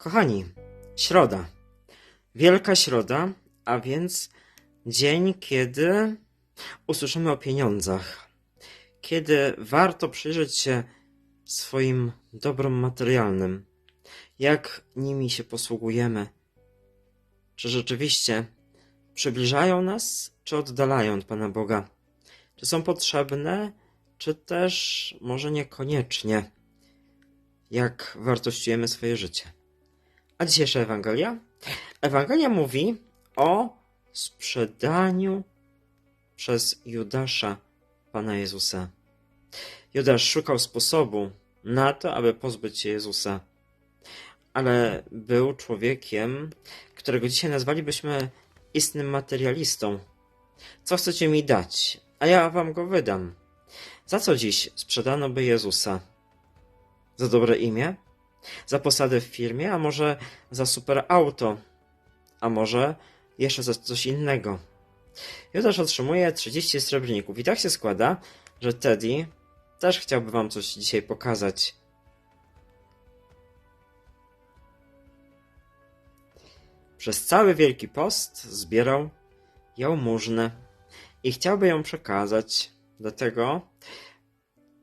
Kochani, środa. Wielka środa, a więc dzień, kiedy usłyszymy o pieniądzach. Kiedy warto przyjrzeć się swoim dobrom materialnym. Jak nimi się posługujemy. Czy rzeczywiście przybliżają nas, czy oddalają od Pana Boga? Czy są potrzebne, czy też może niekoniecznie? Jak wartościujemy swoje życie? A dzisiejsza Ewangelia? Ewangelia mówi o sprzedaniu przez Judasza Pana Jezusa. Judasz szukał sposobu na to, aby pozbyć się Jezusa, ale był człowiekiem, którego dzisiaj nazwalibyśmy istnym materialistą. Co chcecie mi dać, a ja wam go wydam. Za co dziś sprzedano by Jezusa? Za dobre imię? Za posadę w firmie? A może za super auto? A może jeszcze za coś innego? Judasz otrzymuje 30 srebrników i tak się składa, że Teddy też chciałby wam coś dzisiaj pokazać. Przez cały Wielki Post zbierał jałmużnę i chciałby ją przekazać. Dlatego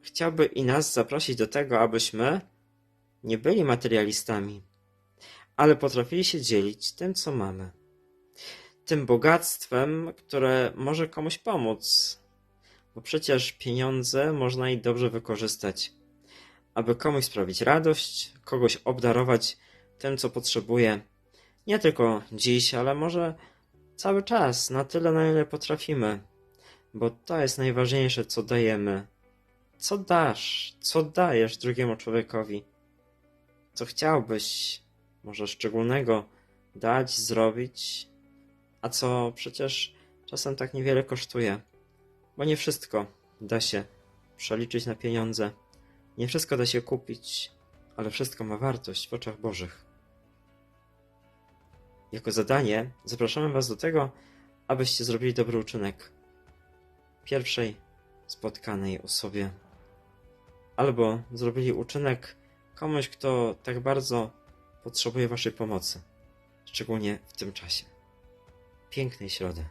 chciałby i nas zaprosić do tego, abyśmy nie byli materialistami, ale potrafili się dzielić tym, co mamy. Tym bogactwem, które może komuś pomóc. Bo przecież pieniądze można i dobrze wykorzystać, aby komuś sprawić radość, kogoś obdarować tym, co potrzebuje. Nie tylko dziś, ale może cały czas, na tyle, na ile potrafimy. Bo to jest najważniejsze, co dajemy. Co dasz, co dajesz drugiemu człowiekowi? Co chciałbyś może szczególnego dać, zrobić, a co przecież czasem tak niewiele kosztuje. Bo nie wszystko da się przeliczyć na pieniądze. Nie wszystko da się kupić, ale wszystko ma wartość w oczach Bożych. Jako zadanie zapraszamy Was do tego, abyście zrobili dobry uczynek pierwszej spotkanej osobie. Albo zrobili uczynek komuś, kto tak bardzo potrzebuje Waszej pomocy, szczególnie w tym czasie. Pięknej środy.